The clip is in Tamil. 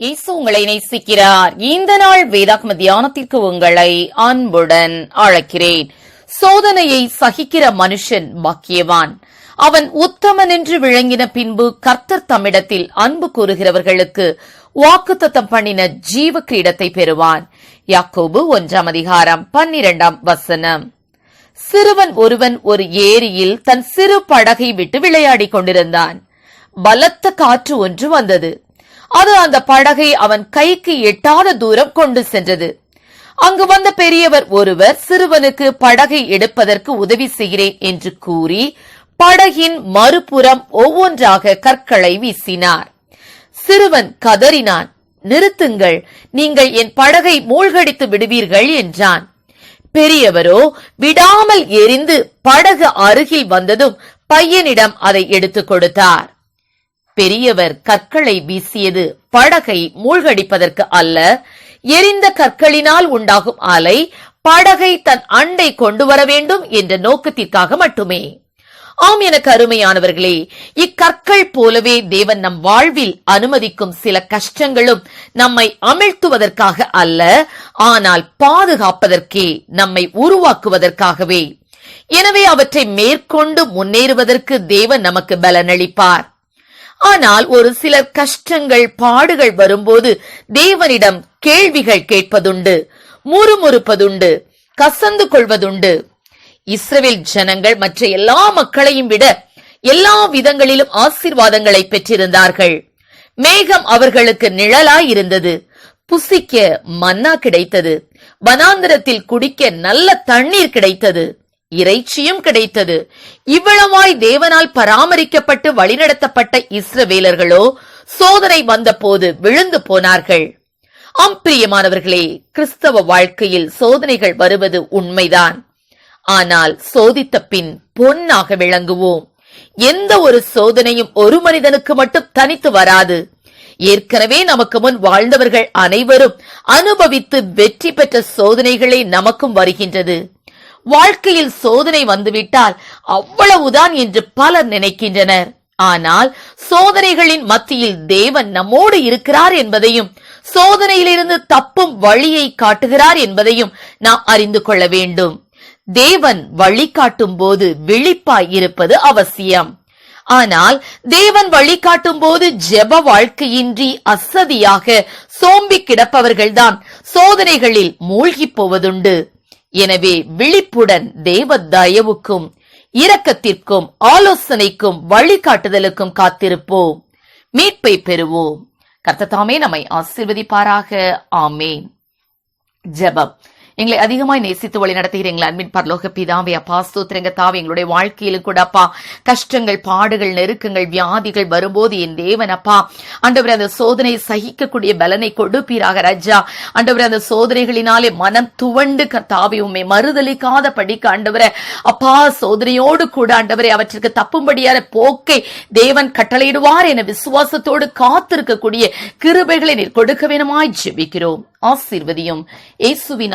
இயேசு உங்களை நேசிக்கிறார். இந்த நாள் வேதாகம தியானத்திற்கு உங்களை அன்புடன் அழைக்கிறேன். சோதனையை சகிக்கிற மனுஷன் பாக்கியவான். அவன் உத்தமன் என்று விளங்கின பின்பு கர்த்தர் தம்மிடத்தில் அன்பு கூறுகிறவர்களுக்கு வாக்குத்தத்தம் பண்ணின ஜீவ கிரீடத்தை பெறுவான். யாக்கோபு ஒன்றாம் அதிகாரம் பன்னிரண்டாம் வசனம். சிறுவன் ஒருவன் ஒரு ஏரியில் தன் சிறு படகை விட்டு விளையாடிக் கொண்டிருந்தான். பலத்த காற்று ஒன்று வந்தது. அது அந்த படகை அவன் கைக்கு எட்டாத தூரம் கொண்டு சென்றது. அங்கு வந்த பெரியவர் ஒருவர் சிறுவனுக்கு படகை எடுப்பதற்கு உதவி செய்கிறேன் என்று கூறி படகின் மறுபுறம் ஒவ்வொன்றாக கற்களை வீசினார். சிறுவன் கதறினான். நிறுத்துங்கள் நீங்கள் என் படகை மூழ்கடித்து விடுவீர்கள் என்றான். பெரியவரோ விடாமல் எரிந்து படகு அருகில் வந்ததும் பையனிடம் அதை எடுத்துக் கொடுத்தார். பெரியவர் கற்களை வீசியது படகை மூழ்கடிப்பதற்கு அல்ல. எரிந்த கற்களினால் உண்டாகும் அலை படகை தன் அண்டை கொண்டு வர வேண்டும் என்ற நோக்கத்திற்காக மட்டுமே. ஆம் எனக்கு அருமையானவர்களே இக்கற்கள் போலவே தேவன் நம் வாழ்வில் அனுமதிக்கும் சில கஷ்டங்களும் நம்மை அமிழ்த்துவதற்காக அல்ல ஆனால் பாதுகாப்பதற்கே நம்மை உருவாக்குவதற்காகவே. எனவே அவற்றை மேற்கொண்டு முன்னேறுவதற்கு தேவன் நமக்கு பலனளிப்பார். ஆனால் ஒரு சில கஷ்டங்கள் பாடுகள் வரும்போது தேவனிடம் கேள்விகள் கேட்பதுண்டு முறுமுறுப்பதுண்டு கசந்து கொள்வதுண்டு. இஸ்ரேல் ஜனங்கள் மற்ற எல்லா மக்களையும் விட எல்லா விதங்களிலும் ஆசீர்வாதங்களை பெற்றிருந்தார்கள். மேகம் அவர்களுக்கு நிழலாய் இருந்தது புசிக்க மன்னா கிடைத்தது. வனாந்திரத்தில் குடிக்க நல்ல தண்ணீர் கிடைத்தது. இறைச்சியும் கிடைத்தது. இவ்வளவாய் தேவனால் பராமரிக்கப்பட்டு வழிநடத்தப்பட்ட இஸ்ரவேலர்களோ சோதனை வந்தபோது விழுந்து போனார்கள். அம்பிரியமானவர்களே கிறிஸ்தவ வாழ்க்கையில் சோதனைகள் வருவது உண்மைதான். ஆனால் சோதித்த பின் பொன்னாக விளங்குவோம். எந்த ஒரு சோதனையும் ஒரு மனிதனுக்கு மட்டும் தனித்து வராது. ஏற்கனவே நமக்கு முன் வாழ்ந்தவர்கள் அனைவரும் அனுபவித்து வெற்றி பெற்ற சோதனைகளே நமக்கும் வருகின்றது. வாழ்க்கையில் சோதனை வந்துவிட்டால் அவ்வளவுதான் என்று பலர் நினைக்கின்றனர். ஆனால் சோதனைகளின் மத்தியில் தேவன் நம்மோடு இருக்கிறார் என்பதையும் சோதனையிலிருந்து தப்பும் வழியை காட்டுகிறார் என்பதையும் நாம் அறிந்து கொள்ள வேண்டும். தேவன் வழிகாட்டும் போது விழிப்பாய் இருப்பது அவசியம். ஆனால் தேவன் வழிகாட்டும் போது ஜெப வாழ்க்கையின்றி அசதியாக சோம்பி கிடப்பவர்கள்தான் சோதனைகளில் மூழ்கி போவதுண்டு. எனவே விழிப்புடன் தேவ தயவுக்கும் இரக்கத்திற்கும் ஆலோசனைக்கும் வழிகாட்டுதலுக்கும் காத்திருப்போம். மீட்பை பெறுவோம். கர்த்ததாமே நம்மை ஆசிர்வதிப்பாராக. ஆமேன். ஜபம். எங்களை அதிகமாய் நேசித்து வழி நடத்துகிற எங்கள் அன்பின் பரலோக பிதாவே அப்பா ஸ்தோத்திரங்க தாவே எங்களுடைய வாழ்க்கையிலும் கூட அப்பா கஷ்டங்கள் பாடுகள் நெருக்கங்கள் வியாதிகள் வரும்போது என் தேவன் அப்பா. அண்டவர் அந்த சோதனை சகிக்கக்கூடிய பலனை கொடுப்பீராக ரஜா. அண்டவர் அந்த சோதனைகளினாலே மனம் துவண்டு கர்த்தாவே உண்மை மறுதளிக்காத படிக்க ஆண்டவரை. அப்பா சோதனையோடு கூட ஆண்டவரை அவற்றிற்கு தப்பும்படியான போக்கை தேவன் கட்டளையிடுவார் என விசுவாசத்தோடு காத்திருக்கக்கூடிய கிருபைகளை நீர் கொடுக்க வேணுமாய் ஜெபிக்கிறோம். ஆசீர்வதியும். இயேசுவின்